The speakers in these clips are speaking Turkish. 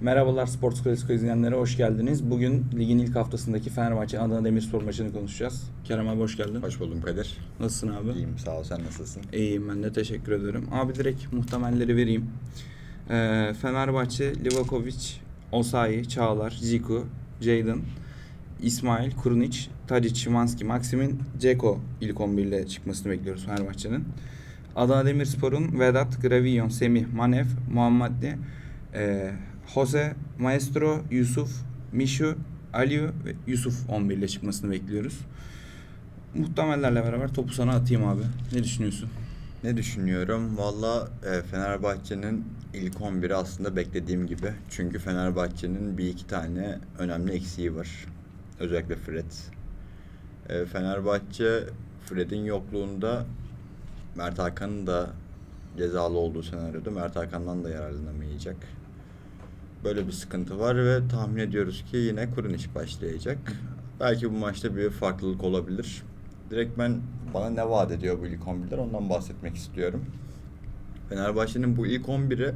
Merhabalar Sports Klasiko izleyenlere hoş geldiniz. Bugün ligin ilk haftasındaki Fenerbahçe Adana Demirspor maçını konuşacağız. Kerem abi hoş geldin. Hoş buldum Kadir. Nasılsın abi? İyiyim sağ ol sen nasılsın? İyiyim ben de teşekkür ederim. Abi direkt muhtemelleri vereyim. Ee, Fenerbahçe, Livakovic, Osayi, Çağlar, Ziku, Jadon, İsmail, Kurunic, Tadic, Şimanski, Maximin, Ceko ilk 11 ile çıkmasını bekliyoruz Fenerbahçe'nin. Adana Demirspor'un Vedat, Gravillon, Semih, Manev, Muhammadi, e, Jose, Maestro, Yusuf, Mişu, Aliu ve Yusuf 11 ile çıkmasını bekliyoruz. Muhtemellerle beraber topu sana atayım abi. Ne düşünüyorsun? Ne düşünüyorum? Valla e, Fenerbahçe'nin ilk 11'i aslında beklediğim gibi. Çünkü Fenerbahçe'nin bir iki tane önemli eksiği var. Özellikle Fred. E, Fenerbahçe Fred'in yokluğunda Mert Hakan'ın da cezalı olduğu senaryoda Mert Hakan'dan da yararlanamayacak. Böyle bir sıkıntı var ve tahmin ediyoruz ki yine Kurunic başlayacak. Belki bu maçta bir farklılık olabilir. Direkt ben bana ne vaat ediyor bu ilk 11'ler ondan bahsetmek istiyorum. Fenerbahçe'nin bu ilk 11'i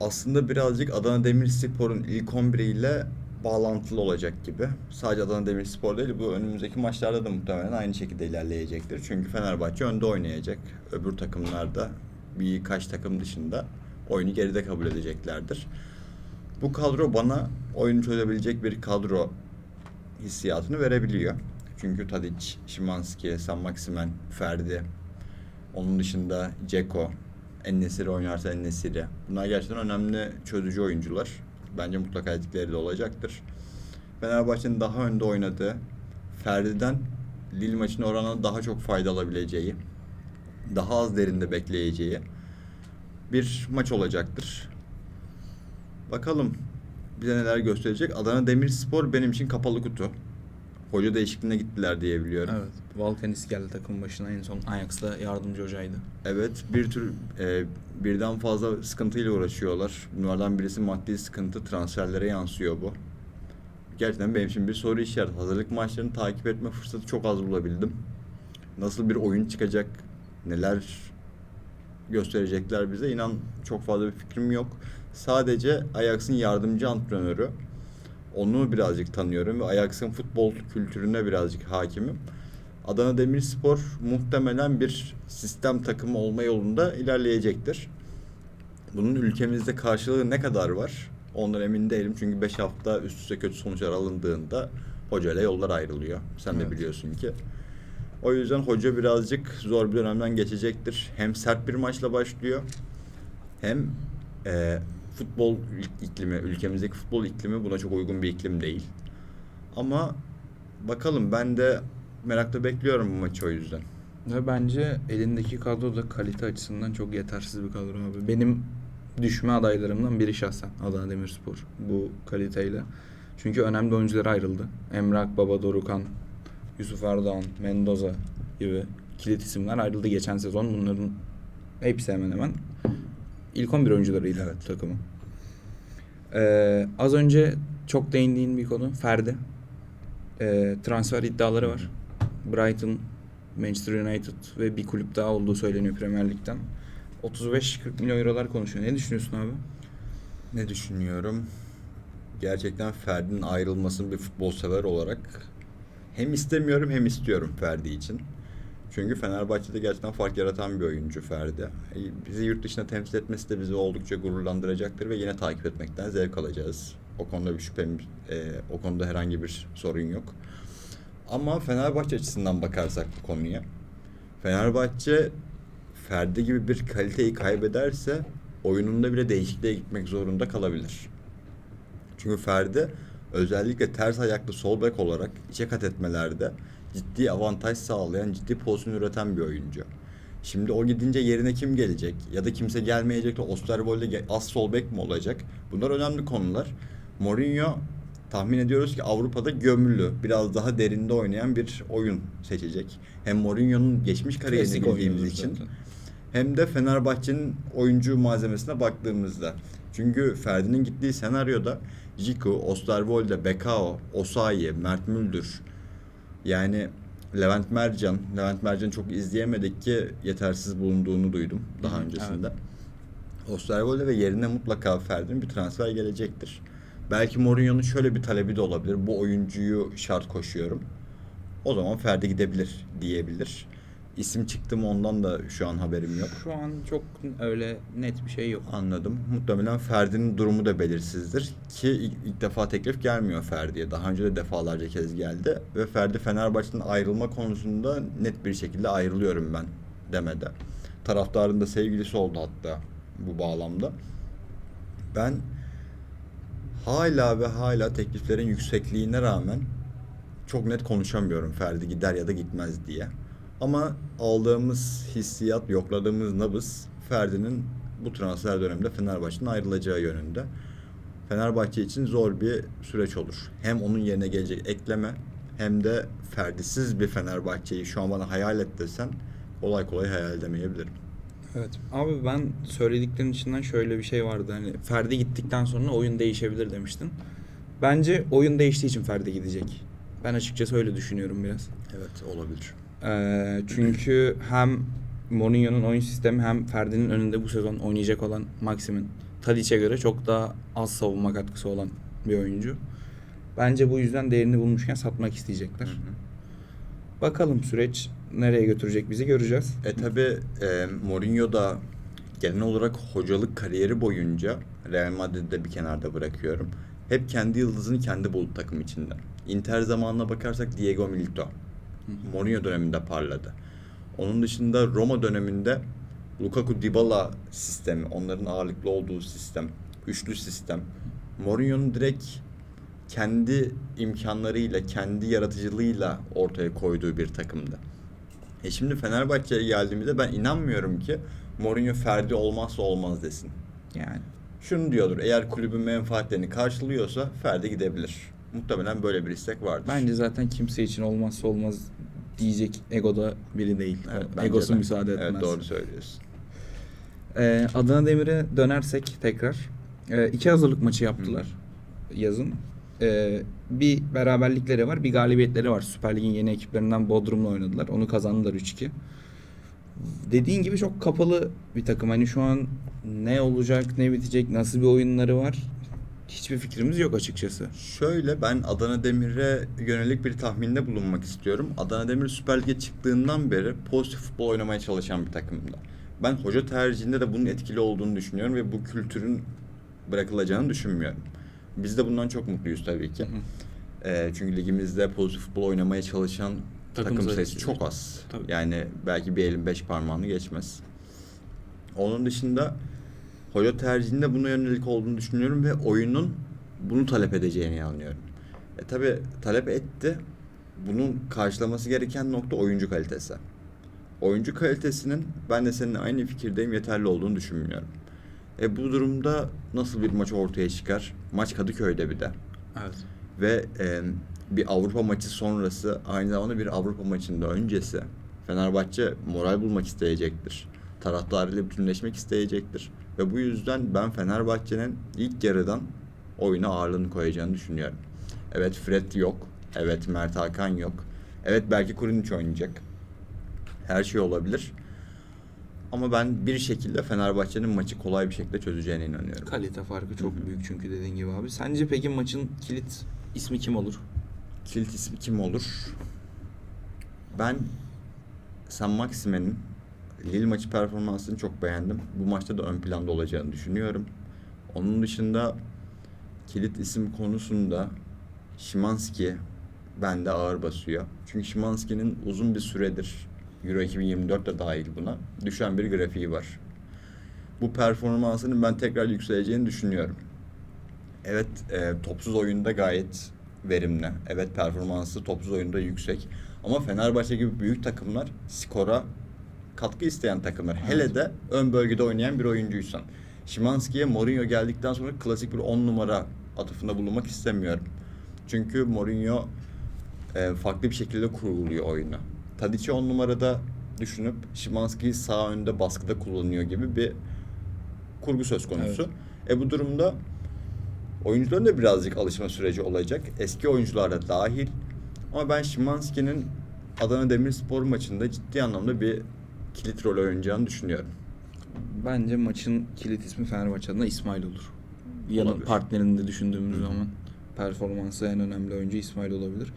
aslında birazcık Adana Demirspor'un ilk 11'i ile bağlantılı olacak gibi. Sadece Adana Demirspor değil bu önümüzdeki maçlarda da muhtemelen aynı şekilde ilerleyecektir. Çünkü Fenerbahçe önde oynayacak. Öbür takımlar da birkaç takım dışında oyunu geride kabul edeceklerdir. Bu kadro bana oyunu çözebilecek bir kadro hissiyatını verebiliyor. Çünkü Tadic, Şimanski, San Maximen, Ferdi, onun dışında Ceko, Ennesiri oynarsa Ennesiri. Bunlar gerçekten önemli çözücü oyuncular. Bence mutlaka etkileri de olacaktır. Fenerbahçe'nin daha önde oynadığı, Ferdi'den Lille maçına oranla daha çok fayda alabileceği, daha az derinde bekleyeceği bir maç olacaktır. Bakalım bize neler gösterecek. Adana Demirspor benim için kapalı kutu. Hoca değişikliğine gittiler diye biliyorum. Evet. Volkanis geldi takım başına en son Ajax'ta yardımcı hocaydı. Evet, bir tür e, birden fazla sıkıntıyla uğraşıyorlar. Bunlardan birisi maddi sıkıntı, transferlere yansıyor bu. Gerçekten benim için bir soru işareti. Hazırlık maçlarını takip etme fırsatı çok az bulabildim. Nasıl bir oyun çıkacak, neler gösterecekler bize inan çok fazla bir fikrim yok. Sadece Ajax'ın yardımcı antrenörü. Onu birazcık tanıyorum ve Ajax'ın futbol kültürüne birazcık hakimim. Adana Demirspor muhtemelen bir sistem takımı olma yolunda ilerleyecektir. Bunun ülkemizde karşılığı ne kadar var? Ondan emin değilim çünkü 5 hafta üst üste kötü sonuçlar alındığında hocayla yollar ayrılıyor. Sen Evet. de biliyorsun ki. O yüzden hoca birazcık zor bir dönemden geçecektir. Hem sert bir maçla başlıyor hem e, futbol iklimi, ülkemizdeki futbol iklimi buna çok uygun bir iklim değil. Ama bakalım ben de merakla bekliyorum bu maçı o yüzden. Ve bence elindeki kadro da kalite açısından çok yetersiz bir kadro abi. Benim düşme adaylarımdan biri şahsen Adana Demirspor bu kaliteyle. Çünkü önemli oyuncular ayrıldı. Emre Akbaba, Dorukan, Yusuf Erdoğan, Mendoza gibi kilit isimler ayrıldı geçen sezon. Bunların hepsi hemen hemen ilk 11 oyuncularıydı Evet. takımın. Ee, az önce çok değindiğin bir konu Ferdi. Ee, transfer iddiaları var. Brighton, Manchester United ve bir kulüp daha olduğu söyleniyor Premier Lig'den. 35-40 milyon eurolar konuşuyor. Ne düşünüyorsun abi? Ne düşünüyorum? Gerçekten Ferdi'nin ayrılmasını bir futbol sever olarak hem istemiyorum hem istiyorum Ferdi için. Çünkü Fenerbahçe'de gerçekten fark yaratan bir oyuncu Ferdi. E, Bizi yurt dışına temsil etmesi de bizi oldukça gururlandıracaktır ve yine takip etmekten zevk alacağız. O konuda bir şüphem, e, o konuda herhangi bir sorun yok. Ama Fenerbahçe açısından bakarsak bu konuya, Fenerbahçe Ferdi gibi bir kaliteyi kaybederse oyununda bile değişikliğe gitmek zorunda kalabilir. Çünkü Ferdi özellikle ters ayaklı sol bek olarak içe kat etmelerde ciddi avantaj sağlayan, ciddi pozisyon üreten bir oyuncu. Şimdi o gidince yerine kim gelecek? Ya da kimse gelmeyecek de Osterwolde az sol bek mi olacak? Bunlar önemli konular. Mourinho tahmin ediyoruz ki Avrupa'da gömülü, biraz daha derinde oynayan bir oyun seçecek. Hem Mourinho'nun geçmiş kariyerini bildiğimiz için zaten. hem de Fenerbahçe'nin oyuncu malzemesine baktığımızda. Çünkü Ferdi'nin gittiği senaryoda Jiku, Osterwolde, Bekao, Osayi, Mert Müldür yani Levent Mercan, Levent Mercan'ı çok izleyemedik ki yetersiz bulunduğunu duydum daha öncesinde. Osterwolde ve yerine mutlaka Ferdi'nin bir transfer gelecektir. Belki Mourinho'nun şöyle bir talebi de olabilir. Bu oyuncuyu şart koşuyorum. O zaman Ferdi gidebilir diyebilir. İsim çıktı mı ondan da şu an haberim yok. Şu an çok öyle net bir şey yok. Anladım. Muhtemelen Ferdi'nin durumu da belirsizdir. Ki ilk, ilk defa teklif gelmiyor Ferdi'ye. Daha önce de defalarca kez geldi. Ve Ferdi Fenerbahçe'den ayrılma konusunda net bir şekilde ayrılıyorum ben demedi. Taraftarın da sevgilisi oldu hatta bu bağlamda. Ben hala ve hala tekliflerin yüksekliğine rağmen çok net konuşamıyorum Ferdi gider ya da gitmez diye. Ama aldığımız hissiyat, yokladığımız nabız Ferdi'nin bu transfer döneminde Fenerbahçe'den ayrılacağı yönünde. Fenerbahçe için zor bir süreç olur. Hem onun yerine gelecek ekleme hem de Ferdi'siz bir Fenerbahçe'yi şu an bana hayal et desen kolay kolay hayal edemeyebilirim. Evet. Abi ben söylediklerin içinden şöyle bir şey vardı. Hani Ferdi gittikten sonra oyun değişebilir demiştin. Bence oyun değiştiği için Ferdi gidecek. Ben açıkçası öyle düşünüyorum biraz. Evet olabilir. Ee, çünkü hem Mourinho'nun oyun sistemi hem Ferdi'nin önünde bu sezon oynayacak olan Maxim'in Tadic'e göre çok daha az savunma katkısı olan bir oyuncu. Bence bu yüzden değerini bulmuşken satmak isteyecekler. Bakalım süreç nereye götürecek bizi göreceğiz. E tabi e, Mourinho da genel olarak hocalık kariyeri boyunca Real Madrid'i de bir kenarda bırakıyorum. Hep kendi yıldızını kendi buldu takım içinde. Inter zamanına bakarsak Diego Milito. Mourinho döneminde parladı. Onun dışında Roma döneminde Lukaku Dybala sistemi, onların ağırlıklı olduğu sistem, üçlü sistem. Mourinho'nun direkt kendi imkanlarıyla, kendi yaratıcılığıyla ortaya koyduğu bir takımdı. E şimdi Fenerbahçe'ye geldiğimizde ben inanmıyorum ki Mourinho Ferdi olmazsa olmaz desin. Yani Şunu diyordur, eğer kulübün menfaatlerini karşılıyorsa Ferdi gidebilir. Muhtemelen böyle bir istek vardır. bence zaten kimse için olmazsa olmaz diyecek egoda biri değil. Evet, Egosu de. müsaade etmez. Evet doğru söylüyorsun. Ee, Adana Demir'e dönersek tekrar. Ee, iki hazırlık maçı yaptılar yazın. Ee, bir beraberlikleri var, bir galibiyetleri var. Süper Lig'in yeni ekiplerinden Bodrum'la oynadılar. Onu kazandılar 3-2. Dediğin gibi çok kapalı bir takım. Hani şu an ne olacak, ne bitecek, nasıl bir oyunları var hiçbir fikrimiz yok açıkçası. Şöyle ben Adana Demir'e yönelik bir tahminde bulunmak istiyorum. Adana Demir Süper Lig'e çıktığından beri pozitif futbol oynamaya çalışan bir takımda. Ben hoca tercihinde de bunun etkili olduğunu düşünüyorum ve bu kültürün bırakılacağını düşünmüyorum. Biz de bundan çok mutluyuz tabii ki. Ee, çünkü ligimizde pozitif futbol oynamaya çalışan Takım takım, sayısı sayısı çok az. Tabii. Yani belki bir elin beş parmağını geçmez. Onun dışında hoca tercihinde buna yönelik olduğunu düşünüyorum ve oyunun bunu talep edeceğine inanıyorum. E tabi talep etti. Bunun karşılaması gereken nokta oyuncu kalitesi. Oyuncu kalitesinin ben de seninle aynı fikirdeyim yeterli olduğunu düşünmüyorum. E bu durumda nasıl bir maç ortaya çıkar? Maç Kadıköy'de bir de Evet. ve e, bir Avrupa maçı sonrası aynı zamanda bir Avrupa maçında öncesi Fenerbahçe moral bulmak isteyecektir. Taraftarıyla bütünleşmek isteyecektir. Ve bu yüzden ben Fenerbahçe'nin ilk yarıdan oyuna ağırlığını koyacağını düşünüyorum. Evet Fred yok. Evet Mert Hakan yok. Evet belki Kurunic oynayacak. Her şey olabilir. Ama ben bir şekilde Fenerbahçe'nin maçı kolay bir şekilde çözeceğine inanıyorum. Kalite farkı çok Hı hı. büyük çünkü dediğin gibi abi. Sence peki maçın kilit ismi kim olur? Kilit ismi kim olur? Ben San Maxime'nin Lille maçı performansını çok beğendim. Bu maçta da ön planda olacağını düşünüyorum. Onun dışında kilit isim konusunda Şimanski bende ağır basıyor. Çünkü Şimanski'nin uzun bir süredir Euro 2024 de dahil buna düşen bir grafiği var. Bu performansının ben tekrar yükseleceğini düşünüyorum. Evet e, topsuz oyunda gayet verimli. Evet performansı topsuz oyunda yüksek. Ama Fenerbahçe gibi büyük takımlar skora katkı isteyen takımlar. Hele de ön bölgede oynayan bir oyuncuysan. Şimanski'ye Mourinho geldikten sonra klasik bir 10 numara atıfında bulunmak istemiyorum. Çünkü Mourinho e, farklı bir şekilde kuruluyor oyunu. Tadic'i 10 numarada düşünüp Şimanski'yi sağ önde baskıda kullanıyor gibi bir kurgu söz konusu. E bu durumda oyuncuların da birazcık alışma süreci olacak. Eski oyuncular da dahil. Ama ben Şimanski'nin Adana Demirspor maçında ciddi anlamda bir kilit rol oynayacağını düşünüyorum. Bence maçın kilit ismi Fenerbahçe adına İsmail olur. Yanı Olabilir. partnerini de düşündüğümüz Hı zaman performansı en önemli oyuncu İsmail olabilir.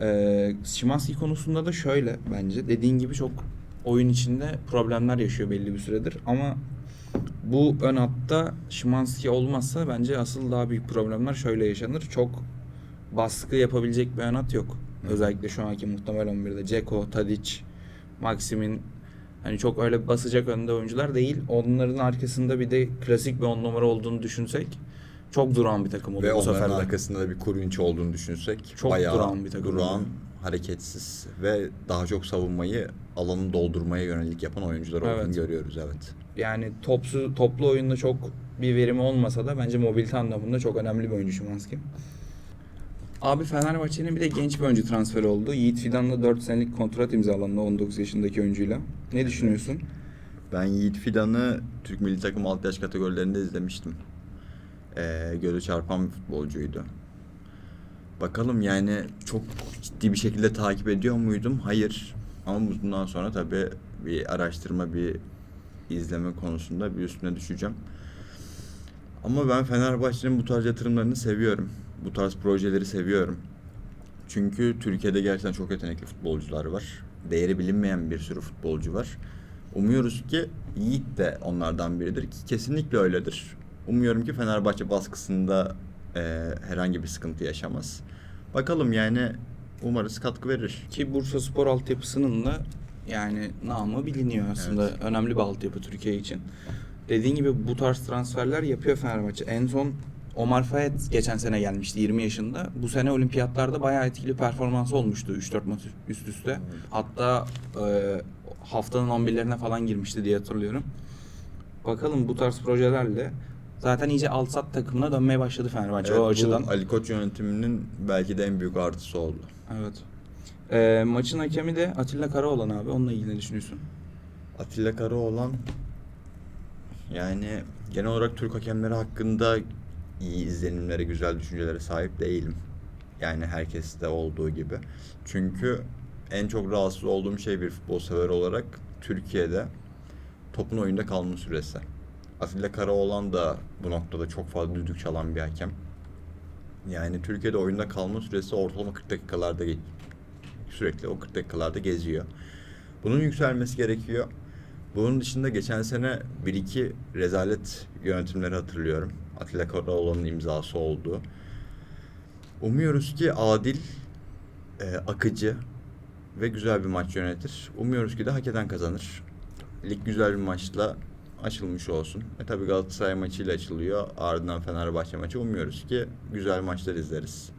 Ee, Szymanski konusunda da şöyle bence dediğin gibi çok oyun içinde problemler yaşıyor belli bir süredir ama bu ön hatta Szymanski olmazsa bence asıl daha büyük problemler şöyle yaşanır. Çok baskı yapabilecek bir ön hat yok. Özellikle şu anki muhtemel 11'de Ceko, Tadic, Maxim'in hani çok öyle basacak önde oyuncular değil. Onların arkasında bir de klasik bir on numara olduğunu düşünsek çok duran bir takım olur Ve bu onların sefer. de. arkasında da bir Kurunç olduğunu düşünsek Çok bayağı durağan bir takım oluyor. hareketsiz ve daha çok savunmayı alanı doldurmaya yönelik yapan oyuncular olduğunu Evet. görüyoruz evet. Yani topsu, toplu oyunda çok bir verimi olmasa da bence mobilite anlamında çok önemli bir oyuncu Szymanski. Abi Fenerbahçe'nin bir de genç bir oyuncu transferi oldu. Yiğit Fidan'la 4 senelik kontrat imzalandı 19 yaşındaki oyuncuyla. Ne düşünüyorsun? Ben Yiğit Fidan'ı Türk milli takım alt yaş kategorilerinde izlemiştim. Ee, gözü çarpan bir futbolcuydu. Bakalım yani çok ciddi bir şekilde takip ediyor muydum? Hayır. Ama bundan sonra tabii bir araştırma, bir izleme konusunda bir üstüne düşeceğim. Ama ben Fenerbahçe'nin bu tarz yatırımlarını seviyorum. Bu tarz projeleri seviyorum. Çünkü Türkiye'de gerçekten çok yetenekli futbolcular var. Değeri bilinmeyen bir sürü futbolcu var. Umuyoruz ki Yiğit de onlardan biridir ki kesinlikle öyledir. Umuyorum ki Fenerbahçe baskısında e, herhangi bir sıkıntı yaşamaz. Bakalım yani umarız katkı verir. Ki Bursa Spor altyapısının da yani namı biliniyor aslında. Evet. Önemli bir altyapı Türkiye için. Dediğin gibi bu tarz transferler yapıyor Fenerbahçe. En son Omar Fayet geçen sene gelmişti 20 yaşında. Bu sene olimpiyatlarda bayağı etkili performansı olmuştu 3-4 maç üst üste. Hatta e, haftanın 11'lerine falan girmişti diye hatırlıyorum. Bakalım bu tarz projelerle zaten iyice alt sat takımına dönmeye başladı Fenerbahçe Evet, o bu açıdan. Ali Koç yönetiminin belki de en büyük artısı oldu. Evet. E, maçın hakemi de Atilla Karaoğlan abi. Onunla ilgili ne düşünüyorsun? Atilla Karaoğlan yani genel olarak Türk hakemleri hakkında iyi izlenimlere, güzel düşüncelere sahip değilim. Yani herkeste olduğu gibi. Çünkü en çok rahatsız olduğum şey bir futbol sever olarak Türkiye'de topun oyunda kalma süresi. Atilla Karaoğlan da bu noktada çok fazla düdük çalan bir hakem. Yani Türkiye'de oyunda kalma süresi ortalama 40 dakikalarda sürekli o 40 dakikalarda geziyor. Bunun yükselmesi gerekiyor. Bunun dışında geçen sene 1-2 rezalet yönetimleri hatırlıyorum. Atilla Karaoğlan'ın imzası oldu. Umuyoruz ki adil, e, akıcı ve güzel bir maç yönetir. Umuyoruz ki de hak eden kazanır. Lig güzel bir maçla açılmış olsun. E tabi Galatasaray maçıyla açılıyor. Ardından Fenerbahçe maçı. Umuyoruz ki güzel maçlar izleriz.